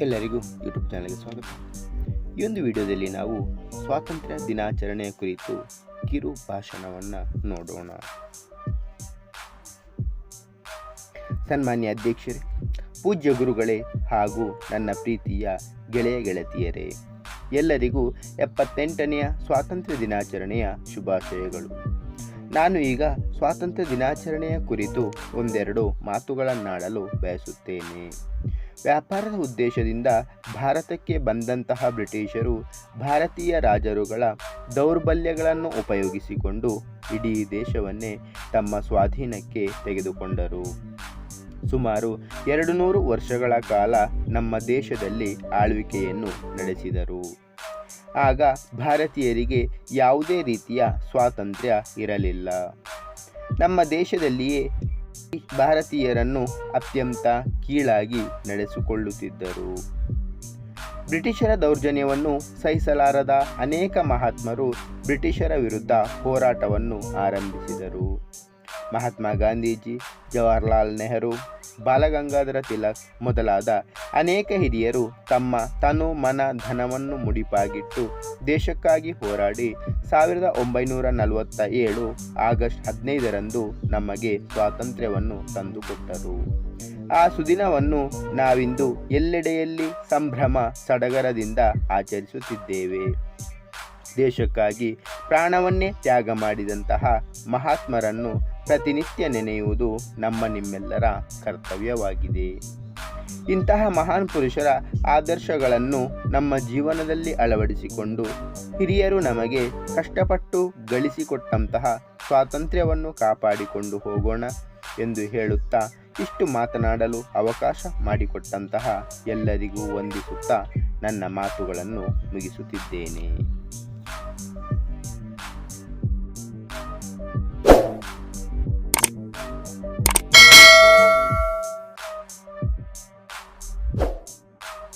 ಎಲ್ಲರಿಗೂ ಯೂಟ್ಯೂಬ್ ಚಾನಲ್ಗೆ ಸ್ವಾಗತ. ಈ ಒಂದು ವಿಡಿಯೋದಲ್ಲಿ ನಾವು ಸ್ವಾತಂತ್ರ್ಯ ದಿನಾಚರಣೆಯ ಕುರಿತು ಕಿರು ಭಾಷಣವನ್ನು ನೋಡೋಣ. ಸನ್ಮಾನ್ಯ ಅಧ್ಯಕ್ಷರೇ, ಪೂಜ್ಯ ಗುರುಗಳೇ ಹಾಗೂ ನನ್ನ ಪ್ರೀತಿಯ ಗೆಳೆಯ ಗೆಳತಿಯರೇ, ಎಲ್ಲರಿಗೂ ಎಪ್ಪತ್ತೆಂಟನೆಯ ಸ್ವಾತಂತ್ರ್ಯ ದಿನಾಚರಣೆಯ ಶುಭಾಶಯಗಳು. ನಾನು ಈಗ ಸ್ವಾತಂತ್ರ್ಯ ದಿನಾಚರಣೆಯ ಕುರಿತು ಒಂದೆರಡು ಮಾತುಗಳನ್ನಾಡಲು ಬಯಸುತ್ತೇನೆ. ವ್ಯಾಪಾರದ ಉದ್ದೇಶದಿಂದ ಭಾರತಕ್ಕೆ ಬಂದಂತಹ ಬ್ರಿಟಿಷರು ಭಾರತೀಯ ರಾಜರುಗಳ ದೌರ್ಬಲ್ಯಗಳನ್ನು ಉಪಯೋಗಿಸಿಕೊಂಡು ಇಡೀ ದೇಶವನ್ನೇ ತಮ್ಮ ಸ್ವಾಧೀನಕ್ಕೆ ತೆಗೆದುಕೊಂಡರು. ಸುಮಾರು ಎರಡು ನೂರು ವರ್ಷಗಳ ಕಾಲ ನಮ್ಮ ದೇಶದಲ್ಲಿ ಆಳ್ವಿಕೆಯನ್ನು ನಡೆಸಿದರು. ಆಗ ಭಾರತೀಯರಿಗೆ ಯಾವುದೇ ರೀತಿಯ ಸ್ವಾತಂತ್ರ್ಯ ಇರಲಿಲ್ಲ. ನಮ್ಮ ದೇಶದಲ್ಲಿಯೇ ಭಾರತೀಯರನ್ನು ಅತ್ಯಂತ ಕೀಳಾಗಿ ನಡೆಸಿಕೊಳ್ಳುತ್ತಿದ್ದರು. ಬ್ರಿಟಿಷರ ದೌರ್ಜನ್ಯವನ್ನು ಸಹಿಸಲಾರದ ಅನೇಕ ಮಹಾತ್ಮರು ಬ್ರಿಟಿಷರ ವಿರುದ್ಧ ಹೋರಾಟವನ್ನು ಆರಂಭಿಸಿದರು. ಮಹಾತ್ಮ ಗಾಂಧೀಜಿ, ಜವಾಹರ್ಲಾಲ್ ನೆಹರು ಬಾಲಗಂಗಾಧರ ತಿಲಕ್ ಮೊದಲಾದ ಅನೇಕ ಹಿರಿಯರು ತಮ್ಮ ತನು ಮನ ಧನವನ್ನು ಮುಡಿಪಾಗಿಟ್ಟು ದೇಶಕ್ಕಾಗಿ ಹೋರಾಡಿ ಸಾವಿರದ ಒಂಬೈನೂರ ನಲವತ್ತ ಏಳು ಆಗಸ್ಟ್ ಹದಿನೈದರಂದು ನಮಗೆ ಸ್ವಾತಂತ್ರ್ಯವನ್ನು ತಂದುಕೊಟ್ಟರು. ಆ ಸುದಿನವನ್ನು ನಾವಿಂದು ಎಲ್ಲೆಡೆಯಲ್ಲಿ ಸಂಭ್ರಮ ಸಡಗರದಿಂದ ಆಚರಿಸುತ್ತಿದ್ದೇವೆ. ದೇಶಕ್ಕಾಗಿ ಪ್ರಾಣವನ್ನೇ ತ್ಯಾಗ ಮಾಡಿದಂತಹ ಮಹಾತ್ಮರನ್ನು ಪ್ರತಿನಿತ್ಯ ನೆನೆಯುವುದು ನಮ್ಮ ನಿಮ್ಮೆಲ್ಲರ ಕರ್ತವ್ಯವಾಗಿದೆ. ಇಂತಹ ಮಹಾನ್ ಪುರುಷರ ಆದರ್ಶಗಳನ್ನು ನಮ್ಮ ಜೀವನದಲ್ಲಿ ಅಳವಡಿಸಿಕೊಂಡು ಹಿರಿಯರು ನಮಗೆ ಕಷ್ಟಪಟ್ಟು ಗಳಿಸಿಕೊಟ್ಟಂತಹ ಸ್ವಾತಂತ್ರ್ಯವನ್ನು ಕಾಪಾಡಿಕೊಂಡು ಹೋಗೋಣ ಎಂದು ಹೇಳುತ್ತಾ ಇಷ್ಟು ಮಾತನಾಡಲು ಅವಕಾಶ ಮಾಡಿಕೊಟ್ಟಂತಹ ಎಲ್ಲರಿಗೂ ವಂದಿಸುತ್ತಾ ನನ್ನ ಮಾತುಗಳನ್ನು ಮುಗಿಸುತ್ತಿದ್ದೇನೆ.